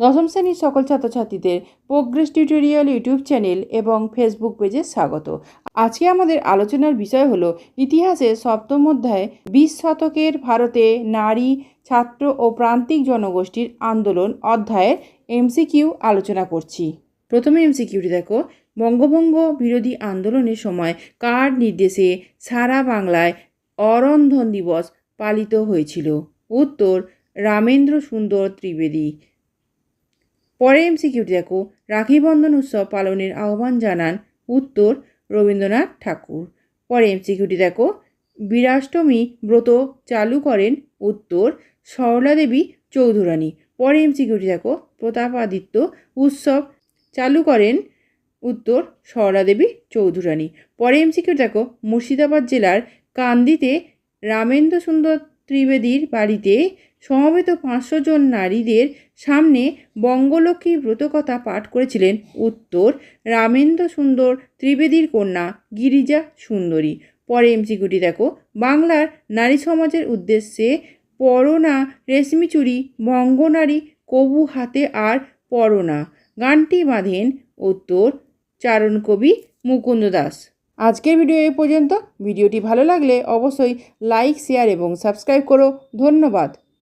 দশম শ্রেণির সকল ছাত্রছাত্রীদের প্রোগ্রেস টিউটোরিয়াল ইউটিউব চ্যানেল এবং ফেসবুক পেজে স্বাগত। আজকে আমাদের আলোচনার বিষয় হলো ইতিহাসের সপ্তম অধ্যায়, বিশ শতকের ভারতে নারী, ছাত্র ও প্রান্তিক জনগোষ্ঠীর আন্দোলন অধ্যায়ের এমসিকিউ আলোচনা করছি। প্রথমে এমসিকিউটি দেখো। বঙ্গভঙ্গ বিরোধী আন্দোলনের সময় কার নির্দেশে সারা বাংলায় অরন্ধন দিবস পালিত হয়েছিল? উত্তর, রামেন্দ্র সুন্দর ত্রিবেদী। পরে এমসিকিউটি দেখো রাখি বন্ধন উৎসব পালনের আহ্বান জানান উত্তর রবীন্দ্রনাথ ঠাকুর। পরে এমসিকিউটি দেখো বীরাষ্টমী ব্রত চালু করেন উত্তর সরলা দেবী চৌধুরানী। পরে এমসিকিউটি দেখো প্রতাপাদিত্য উৎসব চালু করেন উত্তর সরলা দেবী চৌধুরানী। পরে এমসিকিউ দেখো মুর্শিদাবাদ জেলার কান্দিতে রামেন্দ্র সুন্দর ত্রিবেদীর বাড়িতে সমবেত পাঁচশো জন নারীদের সামনে বঙ্গলক্ষ্মী ব্রতকথা পাঠ করেছিলেন উত্তর রামেন্দ্র সুন্দর ত্রিবেদীর কন্যা গিরিজা সুন্দরী। পরে এমসিকিউটি দেখো, বাংলার নারী সমাজের উদ্দেশ্যে পরনা রেশমি চুরি বঙ্গনারী কবু হাতে আর পরনা। গানটি বাঁধেন উত্তর চারণ কবি মুকুন্দ দাস। আজকের ভিডিও এই পর্যন্ত। ভিডিওটি ভালো লাগলে অবশ্যই লাইক শেয়ার এবং সাবস্ক্রাইব করো। ধন্যবাদ।